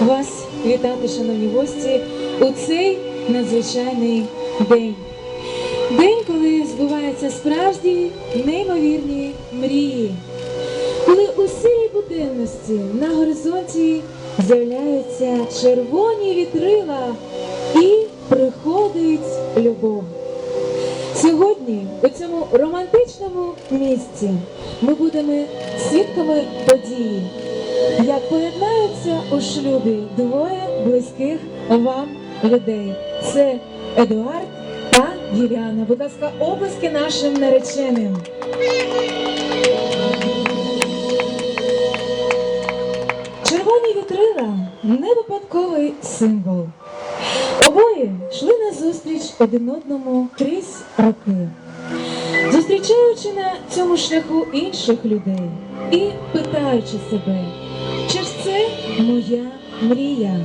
вас вітати, шановні гості, у цей надзвичайний день. День, коли збуваються справжні неймовірні мрії. Коли у сірій буденності на горизонті з'являються червоні вітрила і приходить любов. Сьогодні у цьому романтичному місці ми будемо свідками події, як поєднаються у шлюбі двоє близьких вам людей. Це Едуард та Юліана. Будь ласка, обласки нашим нареченим. Червоні вітрила не випадковий символ. Обоє йшли на зустріч один одному крізь роки, зустрічаючи на цьому шляху інших людей і питаючи себе, моя мрія?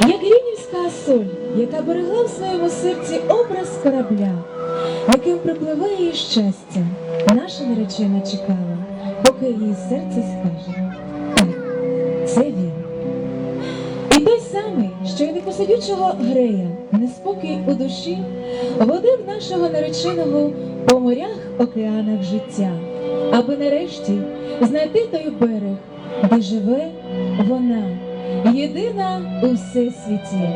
Як рівнівська соль, яка берегла в своєму серці образ корабля, яким припливе її щастя, наша наречена чекала, поки її серце скаже. Це він. І той самий, що й непосидючого грея, неспокій у душі, водив нашого нареченого по морях, океанах життя, аби нарешті знайти той берег, де живе вона, єдина у всесвіті.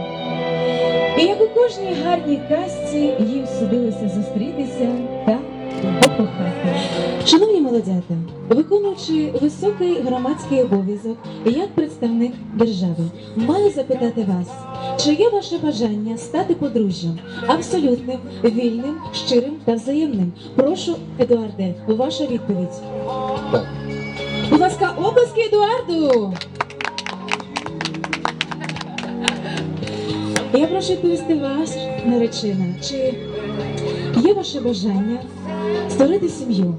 І як у кожній гарній казці їм судилося зустрітися та покохати. Шановні молодята, виконуючи високий громадський обов'язок як представник держави, маю запитати вас, чи є ваше бажання стати подружжям абсолютним, вільним, щирим та взаємним? Прошу, Едуарде, ваша відповідь. Так. Будь ласка, обласки Едуарду. Я прошу відповісти вас, наречена, чи є ваше бажання створити сім'ю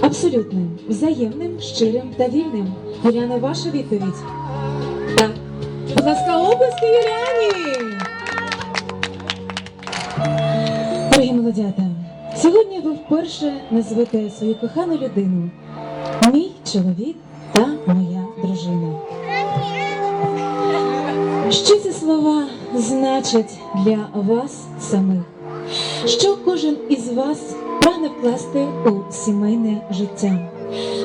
абсолютним, взаємним, щирим та вільним? Юліана, ваша відповідь? Так. Будь ласка, обласки Юліані! Дорогі молодята, сьогодні ви вперше назвете свою кохану людину мій чоловік та моя дружина. Що ці слова значать для вас самих? Що кожен із вас прагне вкласти у сімейне життя?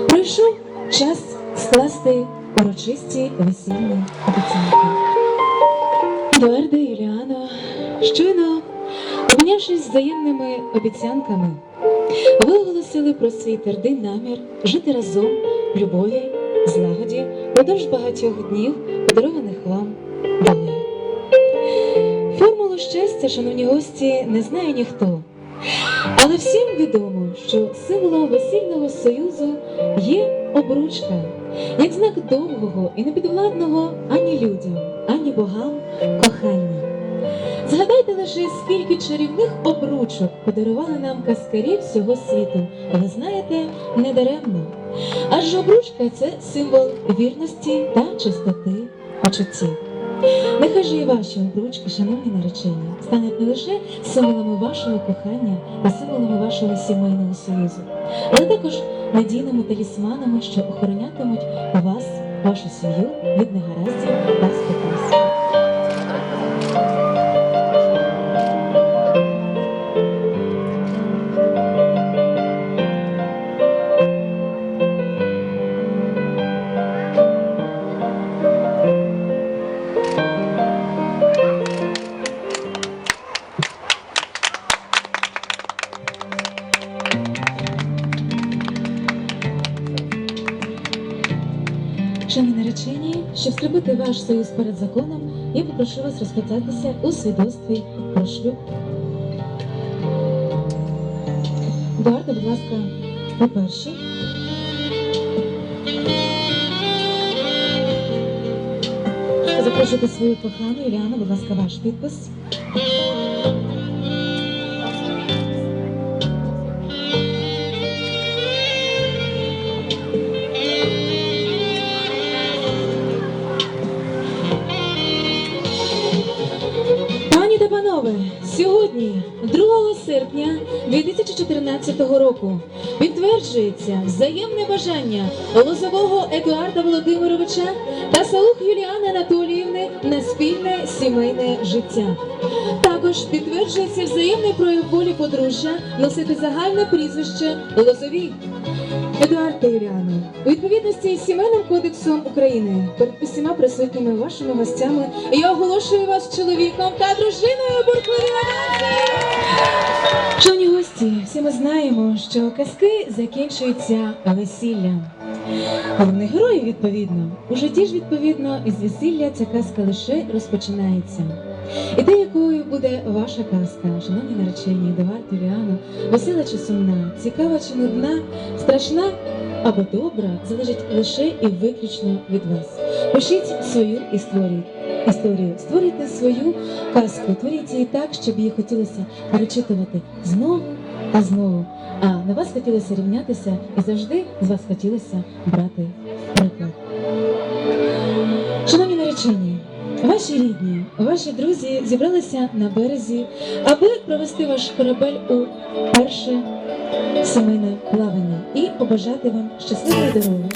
Прийшов час скласти урочисті весільні обіцянки. Едуарде і Юліано, щойно обмінявшись взаємними обіцянками, ви оголосили про свій твердий намір жити разом в любові, злагоді продовж багатьох днів, подарованих Щастя, шановні гості, не знає ніхто. Але всім відомо, що символом весільного союзу є обручка, як знак довгого і непідвладного ані людям, ані богам кохання. Згадайте лише, скільки чарівних обручок подарували нам казкарі всього світу. Ви знаєте, не даремно. Адже обручка це символ вірності та чистоти почуттів. Нехай же і ваші обручки, шановні наречені, стануть не лише символами вашого кохання та символами вашого сімейного союзу, але також надійними талісманами, що охоронятимуть вас, вашу сім'ю від негараздів та спокус. Шановні наречені, щоб скріпити ваш союз перед законом, я попрошу вас розписатися у свідоцтві про шлюб. Едуарда, будь ласка, ви перші. Запрошуйте свою кохану Юліану, будь ласка, ваш підпис. Серпня 2014 року, підтверджується взаємне бажання Лозового Едуарда Володимировича та Салух Юліани Анатоліївни на спільне сімейне життя. Також підтверджується взаємний прояв волі подружжя носити загальне прізвище Лозові. Едуард та Юліана, у відповідності із Сімейним кодексом України перед усіма присутніми вашими гостями я оголошую вас чоловіком та дружиною бурхливі Шановні гості, всі ми знаємо, що казки закінчуються весіллям. Головний герой, відповідно, у житті ж відповідно із весілля ця казка лише розпочинається. І те, якою буде ваша казка, шановні наречені, Едуард Юліано, весела чи сумна, цікава чи нудна, страшна або добра, залежить лише і виключно від вас. Пишіть свою історію. Історію створюйте свою казку, творіть її так, щоб її хотілося перечитувати знову та знову. А на вас хотілося рівнятися і завжди з вас хотілося брати приклад. Шановні наречені, ваші рідні, ваші друзі зібралися на березі, аби провести ваш корабель у перше сімейне плавання і побажати вам щасливої дороги.